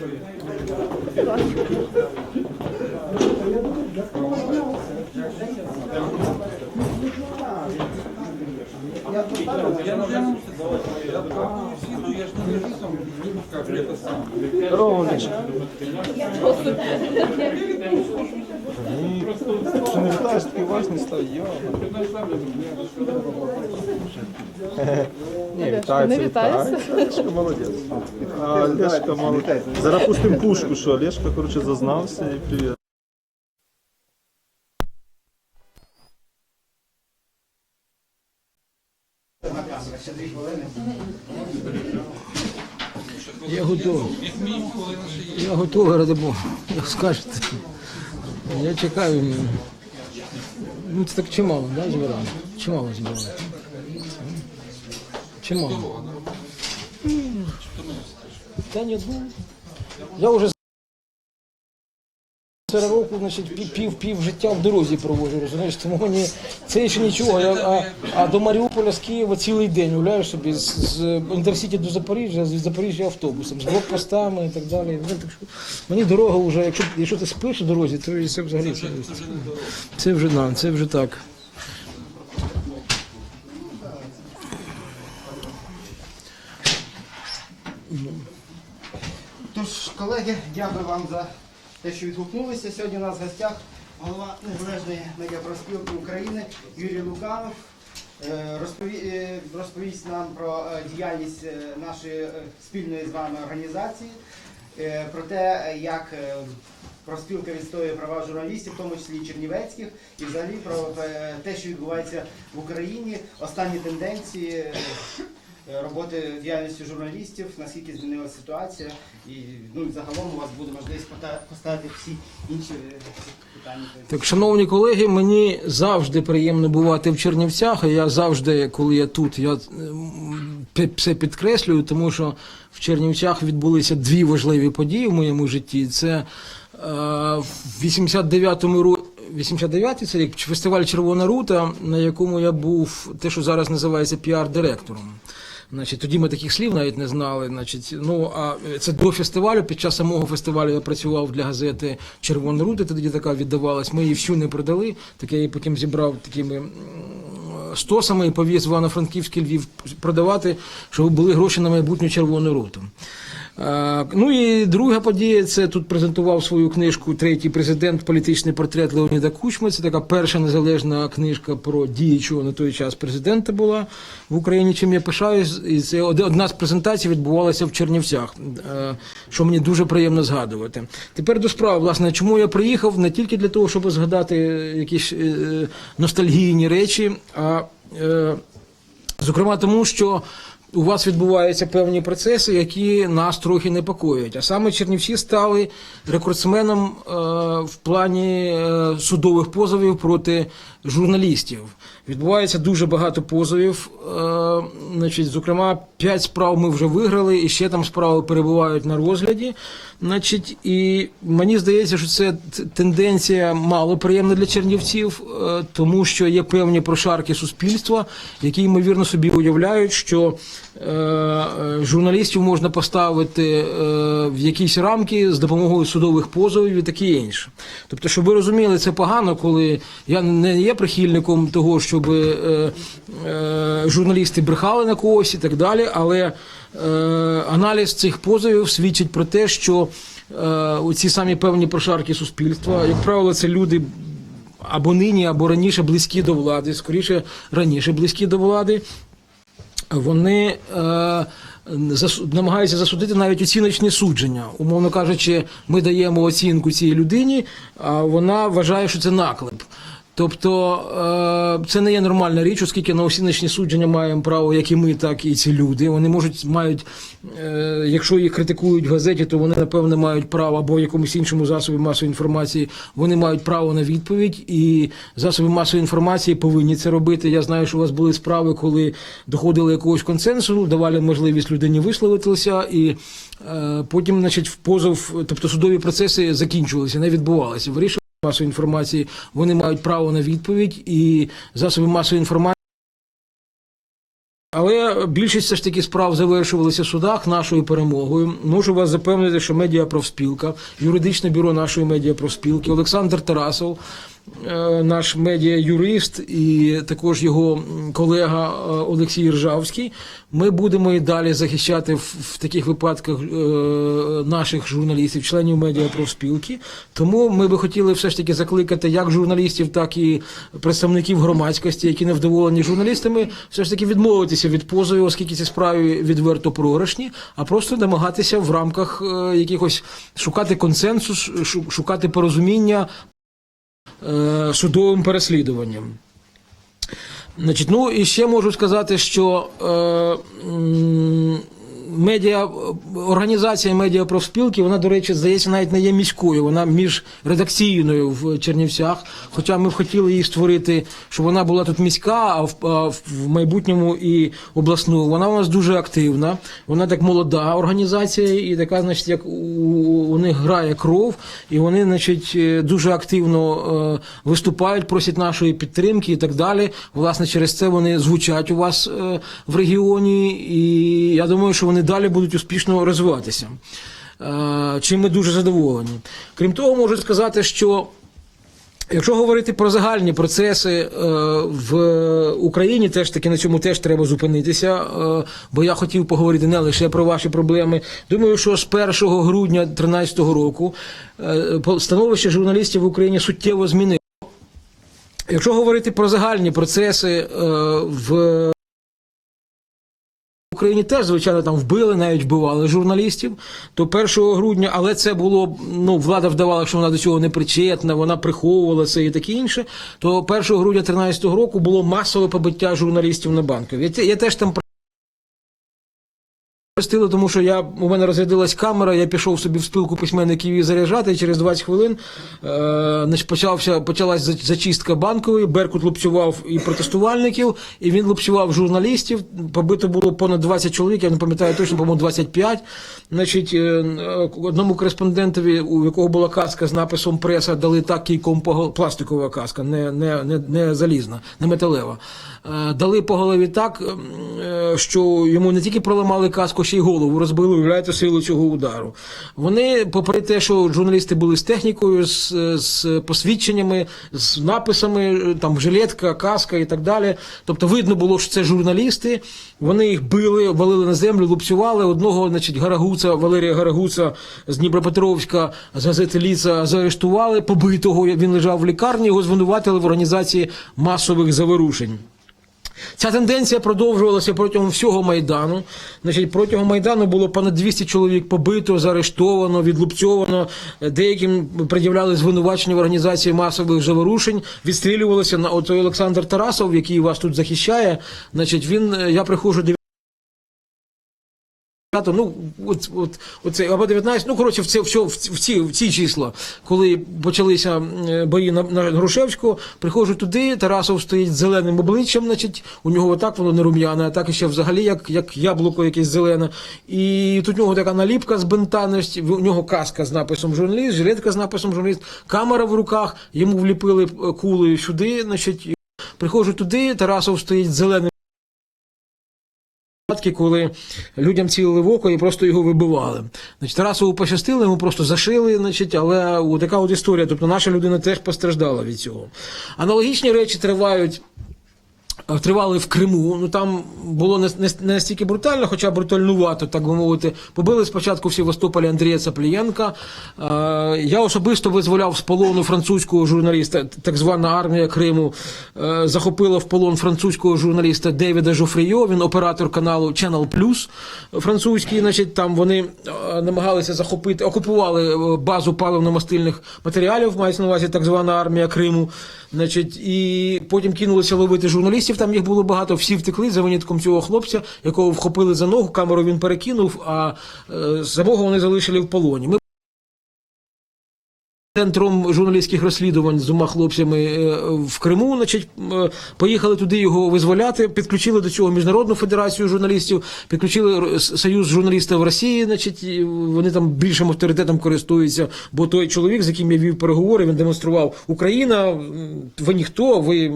ручкою. Я Що не вітаєш, такий важний став, йо. Ні, вітається, не вітається? вітається. Олешка молодець. А, Олешка молодець. Зараз пустим пушку, що Олешка, коротше, зазнався і привіт. Я готовий. Я готовий, ради Бога. Як скажете. Я чекаю. Ну це так чимало, да, збирали? Чимало збирали. Чимало. Та ні, ну. Я вже 40 року, значить, пів, пів, життя в дорозі проводжу, розумієш? Тому мені це ще нічого. Я, а, а до Маріуполя з Києва цілий день, уявляєш собі, з, з інтерсіті до Запоріжжя, з Запоріжжя автобусом, з блокпостами і так далі. Ну, так що мені дорога вже, якщо, якщо ти спиш у дорозі, то це взагалі це, це вже да, це вже так. Тож, колеги, дякую вам за те, що відгукнулися. Сьогодні у нас в гостях голова Незалежної медіапроспілки України Юрій Луканов. Е, е, Розповість нам про е, діяльність нашої спільної з вами організації, про те, як проспілка відстоює права журналістів, в тому числі чернівецьких, і взагалі про те, що відбувається в Україні, останні тенденції. Е, е, роботи діяльності журналістів, наскільки змінилася ситуація, і ну загалом у вас буде можливість поставити всі інші е, питання. Так, шановні колеги, мені завжди приємно бувати в Чернівцях. і Я завжди, коли я тут, я це підкреслюю, тому що в Чернівцях відбулися дві важливі події в моєму житті. Це е, в 89-му році. 89-й це рік фестиваль Червона рута, на якому я був те, що зараз називається піар-директором. Значить, тоді ми таких слів навіть не знали. Значить, ну а це до фестивалю. Під час самого фестивалю я працював для газети Червона рута. Тоді така віддавалась. Ми її всю не продали. Так я її потім зібрав такими стосами і повіз в Івано-Франківський Львів продавати, щоб були гроші на майбутню червону руту. Е, Ну і друга подія це тут презентував свою книжку Третій президент, політичний портрет Леоніда Кучми. Це така перша незалежна книжка про діючого на той час президента була в Україні. Чим я пишаюсь, і це одна з презентацій відбувалася в Чернівцях, е, що мені дуже приємно згадувати. Тепер до справи, власне, чому я приїхав не тільки для того, щоб згадати якісь е, ностальгійні речі, а Зокрема, тому що у вас відбуваються певні процеси, які нас трохи непокоять. А саме Чернівці стали рекордсменом е, в плані е, судових позовів проти журналістів. Відбувається дуже багато позовів. Е, значить, зокрема, п'ять справ ми вже виграли, і ще там справи перебувають на розгляді. Значить, і мені здається, що це тенденція мало приємна для чернівців, е, тому що є певні прошарки суспільства, які ймовірно собі уявляють, що е, е, журналістів можна поставити е, в якісь рамки з допомогою судових позовів і таке інше. Тобто, щоб ви розуміли, це погано, коли я не є прихильником того, щоб е, е, журналісти брехали на когось і так далі, але е, аналіз цих позовів свідчить про те, що е, оці самі певні прошарки суспільства, як правило, це люди або нині, або раніше близькі до влади, скоріше раніше близькі до влади, вони е, засу- намагаються засудити навіть оціночні судження. Умовно кажучи, ми даємо оцінку цій людині, а вона вважає, що це наклеп. Тобто е, це не є нормальна річ, оскільки на оціночні судження маємо право, як і ми, так і ці люди. Вони можуть мають, е, якщо їх критикують в газеті, то вони напевне мають право або в якомусь іншому засобі масової інформації. Вони мають право на відповідь, і засоби масової інформації повинні це робити. Я знаю, що у вас були справи, коли доходили якогось консенсусу, давали можливість людині висловитися, і е, потім, значить, в позов, тобто судові процеси закінчувалися, не відбувалися. Масової інформації, вони мають право на відповідь, і засоби масової інформації. Але більшість все ж таки справ завершувалися в судах нашою перемогою. Можу вас запевнити, що медіапрофспілка, юридичне бюро нашої медіапрофспілки, Олександр Тарасов, наш медіа-юрист і також його колега е, Олексій Ржавський. Ми будемо і далі захищати в, таких випадках е, наших журналістів, членів медіапрофспілки. Тому ми би хотіли все ж таки закликати як журналістів, так і представників громадськості, які не вдоволені журналістами, все ж таки відмовитися від позовів, оскільки ці справи відверто програшні, а просто намагатися в рамках е, якихось шукати консенсус, шукати порозуміння е, судовим переслідуванням. Значить, ну і ще можу сказати, що е, медіа, організація медіапрофспілки, вона, до речі, здається, навіть не є міською, вона міжредакційною в Чернівцях. Хоча ми б хотіли її створити, щоб вона була тут міська, а в, а в майбутньому і обласною. Вона у нас дуже активна, вона так молода організація, і така, значить, як у, у них грає кров, і вони, значить, е, дуже активно е, виступають, просять нашої підтримки і так далі. Власне, через це вони звучать у вас е, в регіоні, і я думаю, що вони далі будуть успішно розвиватися. Е, Чим ми дуже задоволені. Крім того, можу сказати, що. Якщо говорити про загальні процеси е, в Україні, теж таки на цьому теж треба зупинитися, е, бо я хотів поговорити не лише про ваші проблеми. Думаю, що з 1 грудня 2013 року становище журналістів в Україні суттєво змінило. Якщо говорити про загальні процеси в Україні теж, звичайно, там вбили, навіть вбивали журналістів. То 1 грудня, але це було, ну, влада вдавала, що вона до цього не причетна, вона приховувала це і таке інше. То 1 грудня 2013 року було масове побиття журналістів на банку. Я, я теж там Простили, тому що я, у мене розрядилась камера, я пішов собі в спілку письменників її заряджати, і через 20 хвилин е, почався, почалась зачистка банкової, Беркут лупцював і протестувальників, і він лупцював журналістів. Побито було понад 20 чоловік, я не пам'ятаю точно, по-моєму, 25. Значить, е, одному кореспондентові, у якого була каска з написом преса, дали так кійком пластикова каска, не, не, не, не залізна, не металева. Е, Дали по голові так, е, що йому не тільки проламали каску, ще й голову розбили, уявляєте силу цього удару. Вони, попри те, що журналісти були з технікою, з, з посвідченнями, з написами, там жилетка, каска і так далі. Тобто видно було, що це журналісти. Вони їх били, валили на землю, лупцювали. Одного, значить, Гарагуца, Валерія Гарагуца з Дніпропетровська з газети Ліца заарештували, побитого. Він лежав в лікарні, його звинуватили в організації масових заворушень. Ця тенденція продовжувалася протягом всього майдану. Значить, протягом майдану було понад 200 чоловік побито, заарештовано, відлупцьовано. Деяким пред'являли звинувачення в організації масових заворушень, відстрілювалися на от Олександр Тарасов, який вас тут захищає. Значить, він е, я приходжу Ну, от, от, оце, або 19, ну, коротше, в, це, в, в, в, ці, в ці числа, коли почалися е, бої на, на Грушевського, приходжу туди, Тарасов стоїть з зеленим обличчям, значить, у нього отак воно не рум'яне, а так ще взагалі, як, як яблуко якесь зелене. І тут у нього така наліпка з бинта, значить, у нього каска з написом журналіст, жилетка з написом журналіст, камера в руках, йому вліпили е, кулею сюди, значить, приходжу туди, Тарасов стоїть з зеленим випадки, коли людям цілили в око і просто його вибивали. Значить, Тарасову пощастило, йому просто зашили, значить, але така от історія. Тобто наша людина теж постраждала від цього. Аналогічні речі тривають. Е, Тривали в Криму, ну там було не, настільки брутально, хоча брутальнувато, так би мовити. Побили спочатку в Севастополі Андрія Цаплієнка. Е, я особисто визволяв з полону французького журналіста, так звана армія Криму е, захопила в полон французького журналіста Девіда Жофрійо, він оператор каналу Channel Plus французький. Значить, там вони намагалися захопити, окупували базу паливно-мастильних матеріалів, мається на увазі так звана армія Криму. Значить, і потім кинулися ловити журналістів. Там їх було багато. Всі втекли за винятком цього хлопця, якого вхопили за ногу. Камеру він перекинув, а е, самого вони залишили в полоні. Ми Центром журналістських розслідувань з двома хлопцями е, в Криму, значить, е, поїхали туди його визволяти, підключили до цього Міжнародну федерацію журналістів, підключили Союз журналістів Росії, значить, вони там більшим авторитетом користуються, бо той чоловік, з яким я вів переговори, він демонстрував Україна, ви ніхто, ви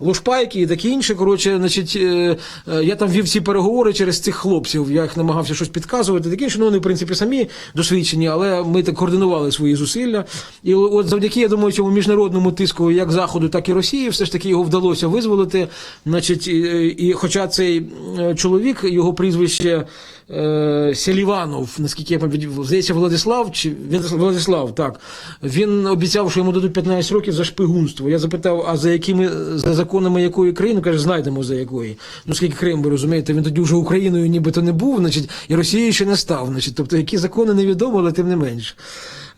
лошпайки і таке інше. Коротше, значить, е, я там вів ці переговори через цих хлопців. Я їх намагався щось підказувати. Таке інше, ну вони в принципі самі досвідчені, але ми так координували свої зусилля. І от завдяки, я думаю, цьому міжнародному тиску як Заходу, так і Росії, все ж таки його вдалося визволити. Значить, і, хоча цей е, чоловік, його прізвище. е, Селіванов, наскільки я пам'ятаю, здається, Владислав чи Владислав, так. Він обіцяв, що йому дадуть 15 років за шпигунство. Я запитав, а за якими за законами якої країни? Каже, знайдемо за якої. Ну скільки Крим, ви розумієте, він тоді вже Україною нібито не був, значить, і Росією ще не став. Значить, тобто, які закони невідомо, але тим не менш.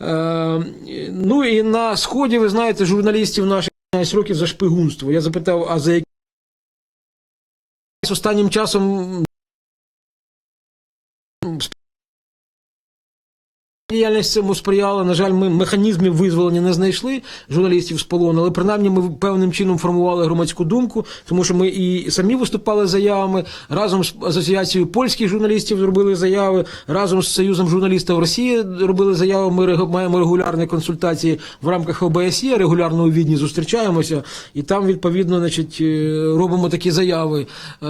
Е, ну і на сході, ви знаєте, журналістів наших 15 років за шпигунство. Я запитав, а за які останнім часом Діяльність цьому сприяла. На жаль, ми механізмів визволення не знайшли журналістів з полону, але принаймні ми певним чином формували громадську думку, тому що ми і самі виступали заявами разом з асоціацією польських журналістів зробили заяви, разом з Союзом журналістів Росії робили заяви. Ми маємо регулярні консультації в рамках ОБСЄ, регулярно у Відні зустрічаємося, і там відповідно, значить, е, робимо такі заяви. Е,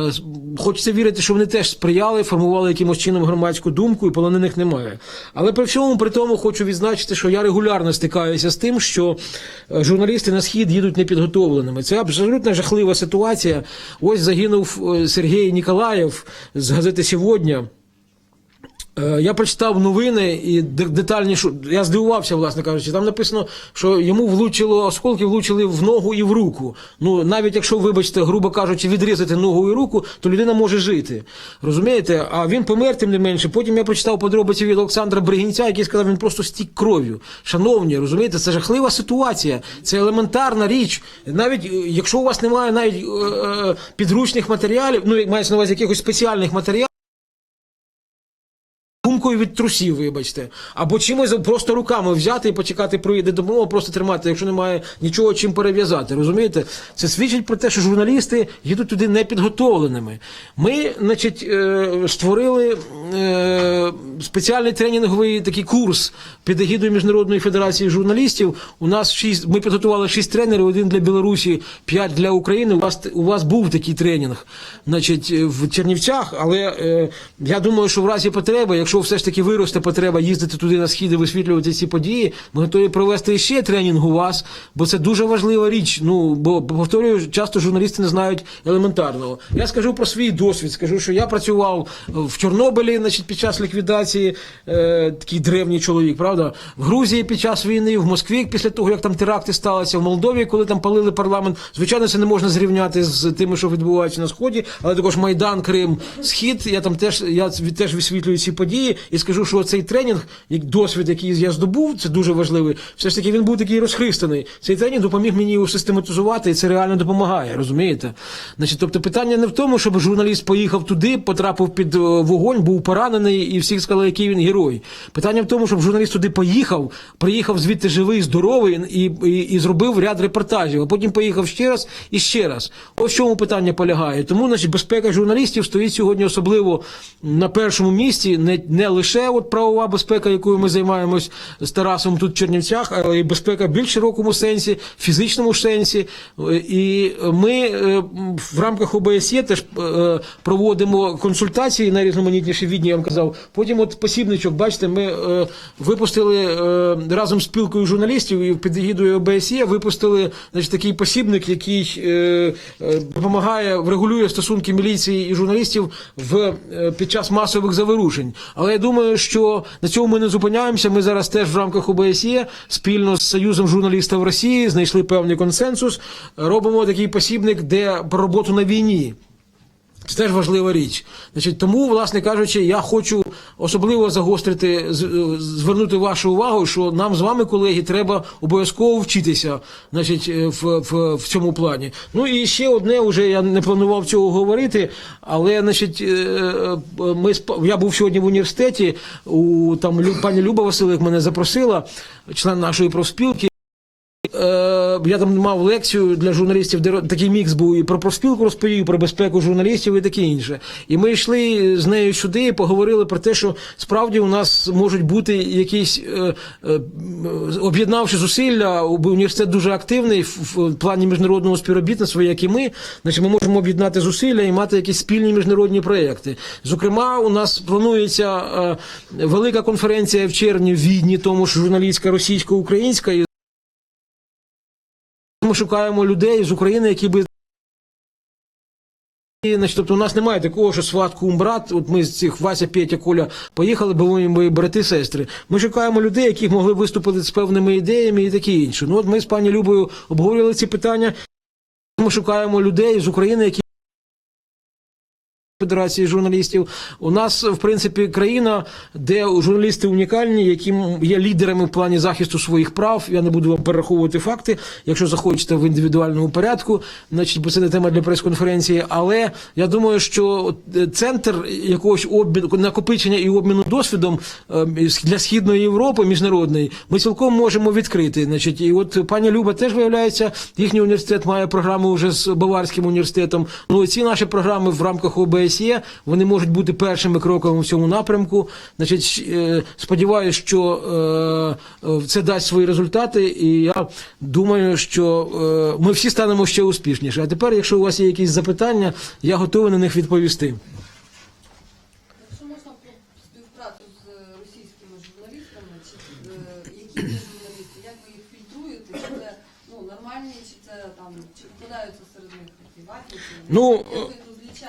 Хочеться вірити, що вони теж сприяли, формували якимось чином громадську думку, і полонених немає. Але при всьому при тому хочу відзначити, що я регулярно стикаюся з тим, що е, журналісти на схід їдуть непідготовленими. Це абсолютно жахлива ситуація. Ось загинув е, Сергій Ніколаєв з газети Сьогодні. Е, Я прочитав новини і детальніше. Я здивувався, власне кажучи. Там написано, що йому влучило осколки, влучили в ногу і в руку. Ну навіть якщо, вибачте, грубо кажучи, відрізати ногу і руку, то людина може жити. Розумієте? А він помер тим не менше. Потім я прочитав подробиці від Олександра Бригінця, який сказав, він просто стік кров'ю. Шановні, розумієте, це жахлива ситуація, це елементарна річ. Навіть е, якщо у вас немає навіть е, е, підручних матеріалів, ну мається на увазі якихось спеціальних матеріалів. Думкою від трусів, вибачте, або чимось просто руками взяти і почекати, прийде допомога, просто тримати, якщо немає нічого чим перев'язати. Розумієте? Це свідчить про те, що журналісти їдуть туди непідготовленими. Ми, значить, е, створили е, спеціальний тренінговий такий курс під егідою Міжнародної федерації журналістів. У нас шість, ми підготували шість тренерів, один для Білорусі, п'ять для України. У вас у вас був такий тренінг, значить, в Чернівцях, але е, я думаю, що в разі потреби, якщо все ж таки виросте потреба їздити туди на схід і висвітлювати ці події, ми готові провести ще тренінг у вас, бо це дуже важлива річ. Ну бо повторюю, часто журналісти не знають елементарного. Я скажу про свій досвід. Скажу, що я працював в Чорнобилі, значить, під час ліквідації, е, такий древній чоловік, правда, в Грузії під час війни, в Москві після того, як там теракти сталися, в Молдові, коли там палили парламент. Звичайно, це не можна зрівняти з тим, що відбувається на сході, але також Майдан, Крим, Схід. Я там теж я теж висвітлюю ці події і скажу, що цей тренінг, як досвід, який я здобув, це дуже важливий. Все ж таки він був такий розхристаний. Цей тренінг допоміг мені його систематизувати, і це реально допомагає. Розумієте? Значить, тобто питання не в тому, щоб журналіст поїхав туди, потрапив під е, вогонь, був поранений, і всі сказали, який він герой. Питання в тому, щоб журналіст туди поїхав, приїхав звідти живий, здоровий і, і, і зробив ряд репортажів, а потім поїхав ще раз і ще раз. Ось чому питання полягає. Тому значить, безпека журналістів стоїть сьогодні особливо на першому місці, не, не лише от правова безпека, якою ми займаємось з Тарасом тут в Чернівцях, але й безпека в більш широкому сенсі, фізичному сенсі. І ми е, в рамках ОБСЄ теж е, проводимо консультації найрізноманітніші відні, я вам казав. Потім от посібничок, бачите, ми е, випустили разом з спілкою журналістів і під егідою ОБСЄ випустили значить, такий посібник, який допомагає, врегулює стосунки міліції і журналістів в, під час масових заворушень. Але думаю, що на цьому ми не зупиняємося. Ми зараз теж в рамках ОБСЄ спільно з Союзом журналістів Росії знайшли певний консенсус. Робимо такий посібник, де про роботу на війні. Це теж важлива річ. Значить, тому, власне кажучи, я хочу особливо загострити, е, звернути вашу увагу, що нам з вами, колеги, треба обов'язково вчитися значить, е, в, в, в цьому плані. Ну і ще одне, вже я не планував цього говорити, але значить, е, ми, я був сьогодні в університеті, у, там пані Люба Василик мене запросила, член нашої профспілки. Е, Я там мав лекцію для журналістів, де такий мікс був і про профспілку розповів, про безпеку журналістів і таке інше. І ми йшли з нею сюди і поговорили про те, що справді у нас можуть бути якісь е, е, об'єднавши зусилля, університет дуже активний в, плані міжнародного співробітництва, як і ми. Значить, ми можемо об'єднати зусилля і мати якісь спільні міжнародні проекти. Зокрема, у нас планується е, велика конференція в червні в Відні, тому що журналістська російсько-українська. Ми шукаємо людей з України, які би. І, Значить, тобто у нас немає такого, що сват кум брат. От ми з цих Вася, Петя, Коля поїхали, бо ми, мої брати сестри. Ми шукаємо людей, які могли виступити з певними ідеями і таке інше. Ну от ми з пані Любою обговорювали ці питання. Ми шукаємо людей з України, які Федерації журналістів. У нас, в принципі, країна, де журналісти унікальні, які є лідерами в плані захисту своїх прав. Я не буду вам перераховувати факти, якщо захочете в індивідуальному порядку, значить, бо це не тема для прес-конференції. Але я думаю, що центр якогось обміну накопичення і обміну досвідом е, для східної Європи міжнародної ми цілком можемо відкрити. Значить, і от пані Люба теж виявляється, їхній університет має програму вже з Баварським університетом. Ну ці наші програми в рамках ОБСЄ вони можуть бути першими кроками в цьому напрямку. Значить, е, сподіваюся, що е, е, це дасть свої результати, і я думаю, що ми всі станемо ще успішніше. А тепер, якщо у вас є якісь запитання, я готовий на них відповісти. Якщо можна про співпрацю з російськими журналістами, чи які журналісти, як ви їх фільтруєте? Чи це ну, нормальні, чи це там, чи вкладаються серед них? Ну,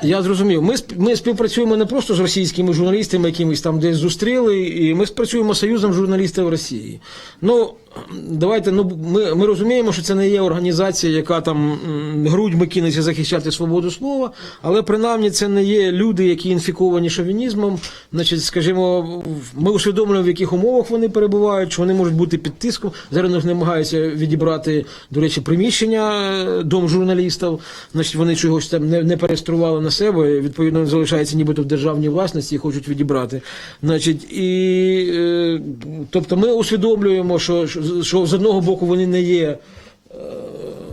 Я зрозумів. Ми ми співпрацюємо не просто з російськими журналістами, якимись там десь зустріли, і ми спрацюємо з Союзом журналістів Росії. Ну давайте, ну ми, ми розуміємо, що це не є організація, яка там грудьми кинеться захищати свободу слова, але принаймні це не є люди, які інфіковані шовінізмом. Значить, скажімо, ми усвідомлюємо, в яких умовах вони перебувають, що вони можуть бути під тиском. Зараз намагаються відібрати, до речі, приміщення е, дом журналістів. Значить, вони чогось там не, не перестрували на себе. Відповідно, залишається нібито в державній власності і хочуть відібрати. Значить, і е, тобто ми усвідомлюємо, що, що з одного боку вони не є.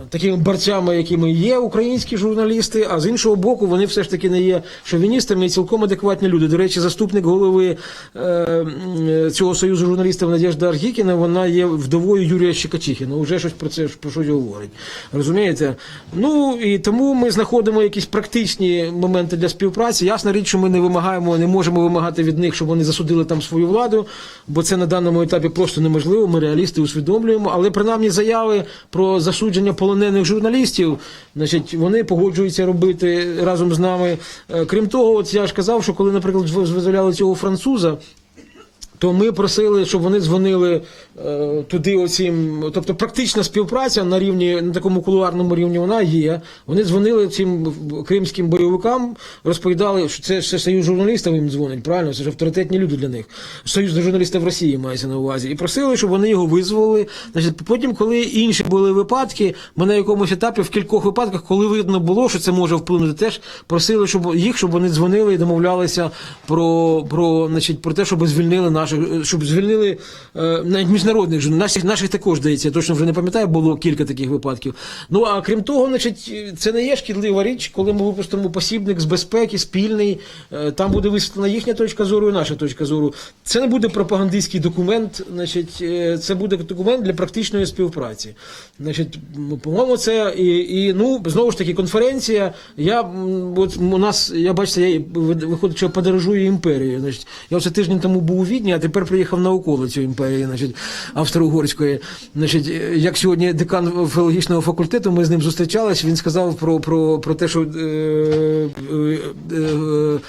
Такими борцями, якими є українські журналісти, а з іншого боку, вони все ж таки не є шовіністами і цілком адекватні люди. До речі, заступник голови е, цього союзу журналістів Надежда Аргікіна, вона є вдовою Юрія Щекачихіна. Уже щось про це про щось говорить. Розумієте? Ну і тому ми знаходимо якісь практичні моменти для співпраці. Ясна річ, що ми не вимагаємо, не можемо вимагати від них, щоб вони засудили там свою владу, бо це на даному етапі просто неможливо. Ми реалісти усвідомлюємо. Але принаймні заяви про засудження полонених журналістів, значить, вони погоджуються робити разом з нами. Е, Крім того, от я ж казав, що коли, наприклад, виз- визволяли цього француза. То ми просили, щоб вони дзвонили е, туди оцім. Тобто практична співпраця на рівні, на такому кулуарному рівні вона є. Вони дзвонили цим кримським бойовикам, розповідали, що це, це союз журналістів їм дзвонить, правильно? Це ж авторитетні люди для них. Союз журналістів Росії мається на увазі. І просили, щоб вони його визволили. Значить, потім, коли інші були випадки, ми на якомусь етапі в кількох випадках, коли видно було, що це може вплинути, теж просили, щоб їх, щоб вони дзвонили і домовлялися про, про, значить, про те, щоб звільнили наших, щоб звільнили е, навіть міжнародних. Наших, наших також здається, я точно вже не пам'ятаю, було кілька таких випадків. Ну а крім того, значить, це не є шкідлива річ, коли ми випустимо посібник з безпеки, спільний. е, Там буде висвітлена їхня точка зору і наша точка зору. Це не буде пропагандистський документ, значить, е, це буде документ для практичної співпраці. Значить, по-моєму, це і, і ну знову ж таки конференція. Я от у нас, я бачите, я виходить, що я подорожую імперією. Значить, я оце тиждень тому був у Відні, тепер приїхав на околицю імперії, значить, австро-угорської. Значить, е, як сьогодні декан філологічного факультету, ми з ним зустрічалися, він сказав про, про, про те, що е, е, е,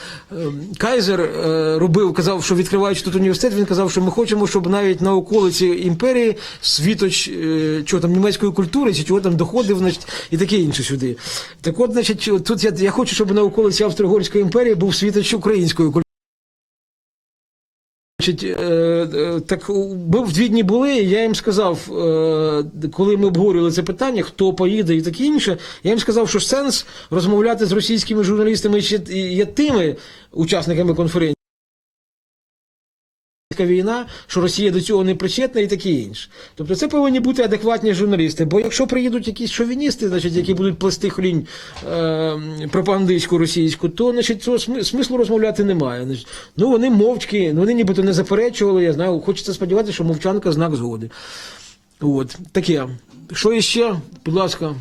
Кайзер е, робив, казав, що відкриваючи тут університет, він казав, що ми хочемо, щоб навіть на околиці імперії світоч е, чого там німецької культури, чи чого там доходив, значить, і таке інше сюди. Так от, значить, тут я, я хочу, щоб на околиці Австро-Угорської імперії був світоч української культури. Значить, е, е, так ми дві дні були, і я їм сказав, е, коли ми обговорювали це питання, хто поїде і таке інше, я їм сказав, що сенс розмовляти з російськими журналістами є тими учасниками конференції. Війна, що Росія до цього не причетна і таке інше. Тобто це повинні бути адекватні журналісти. Бо якщо приїдуть якісь шовіністи, значить, які будуть плести хрінь е, пропагандистську російську, то значить, цього смислу розмовляти немає. Значить, ну вони мовчки, ну вони нібито не заперечували, я знаю, хочеться сподіватися, що мовчанка знак згоди. От, таке. Що іще? Будь ласка.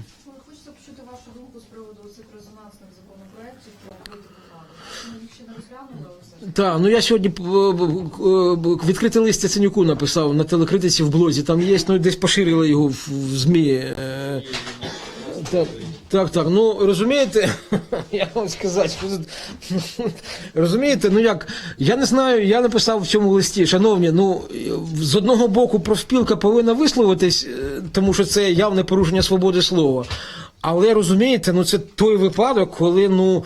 Хочеться почути вашу думку з приводу цих резонансних законопроєктів про політику влади. Ми їх ще не розглянули, але все ж. Так, ну я сьогодні е, е, відкритий лист написав на телекритиці в блозі. Там є, ну десь поширили його в, ЗМІ. Е, Так, так, так. Ну розумієте, як вам сказати, що тут розумієте, ну як, я не знаю, я написав в цьому листі, шановні, ну з одного боку профспілка повинна висловитись, е, тому що це явне порушення свободи слова. Але розумієте, ну це той випадок, коли ну.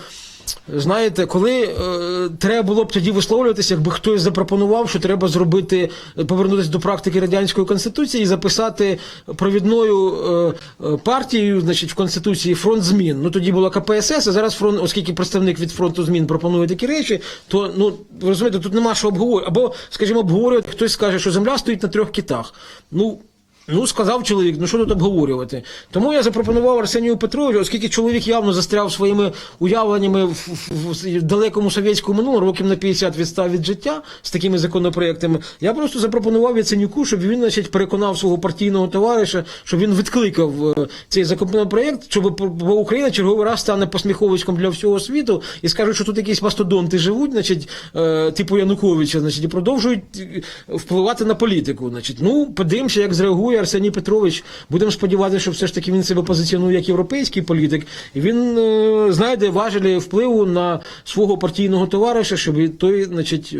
Знаєте, коли е, треба було б тоді висловлюватися, якби хтось запропонував, що треба зробити, повернутися до практики радянської конституції і записати провідною е, е, партією, значить, в конституції фронт змін. Ну тоді була КПСС, а зараз фронт, оскільки представник від фронту змін пропонує такі речі, то ну розумієте, тут нема що обговорювати. Або, скажімо, обговорювати, хтось скаже, що земля стоїть на трьох китах. Ну. Ну, сказав чоловік, ну що тут обговорювати? Тому я запропонував Арсенію Петровичу, оскільки чоловік явно застряв своїми уявленнями в, в, в далекому совєтському минулому, років на 50 відстав від життя з такими законопроектами. Я просто запропонував Яценюку, щоб він значить, переконав свого партійного товариша, щоб він відкликав е, цей законопроект, щоб бо Україна черговий раз стане посміховичком для всього світу і скаже, що тут якісь мастодонти живуть, значить, е, типу Януковича, значить, і продовжують е, впливати на політику. Значить, ну, подивимося, як зреагує Арсеній Петрович. Будемо сподіватися, що все ж таки він себе позиціонує як європейський політик, і він е, знайде важелі впливу на свого партійного товариша, щоб той, значить.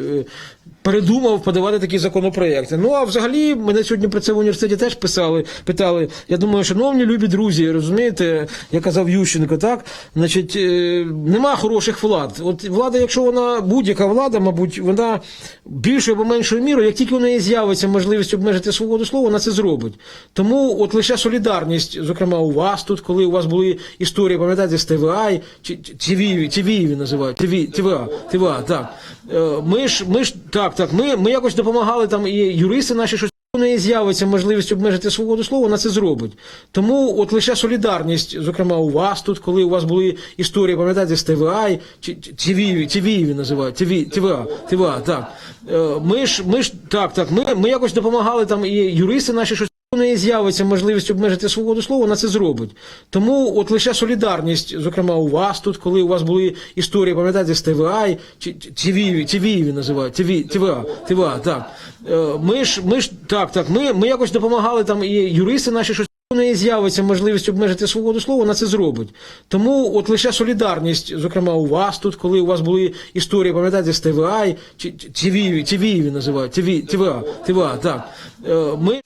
Передумав подавати такі законопроекти. Ну а взагалі мене сьогодні про це в університеті теж писали, питали. Я думаю, шановні любі друзі, розумієте, я казав Ющенко, так значить, е, нема хороших влад. От влада, якщо вона будь-яка влада, мабуть, вона більшою або меншою мірою, як тільки у неї з'явиться можливість обмежити свободу слова, вона це зробить. Тому от лише солідарність, зокрема, у вас тут, коли у вас були історії, пам'ятаєте, з ТВА, чи ТВ, ТВ називають, ТВ, ТВА, ТВА, так. Е, Ми ж, ми ж, так, так, ми, ми якось допомагали там, і юристи наші щось. У неї з'явиться можливість обмежити свободу слова, вона це зробить. Тому от лише солідарність, зокрема, у вас тут, коли у вас були історії, пам'ятаєте, з ТВА, чи ТВ, ТВ називають, ТВА, ТВА, так. Е, Ми ж, ми ж, так, так, ми, ми якось допомагали там, і юристи наші щось. У неї з'явиться можливість обмежити свободу слова, вона це зробить. Тому от лише солідарність, зокрема, у вас тут, коли у вас були історії, пам'ятаєте, з ТВА, чи ТВ, ТВ називають, ТВ, ТВА, ТВА, так. Е, Ми ж, ми ж, так, так, ми, ми якось допомагали там, і юристи наші щось. У неї з'явиться можливість обмежити свободу слова, вона це зробить. Тому от лише солідарність, зокрема, у вас тут, коли у вас були історії, пам'ятаєте, з ТВА, чи ТВ, ТВ називають, ТВ, ТВА, ТВА, так. Е, Ми...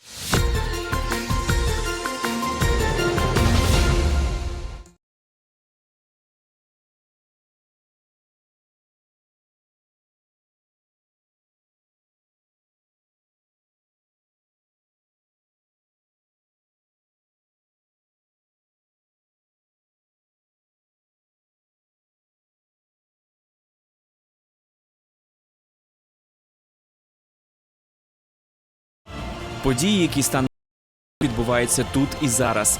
Події, які стануть відбуваються тут і зараз.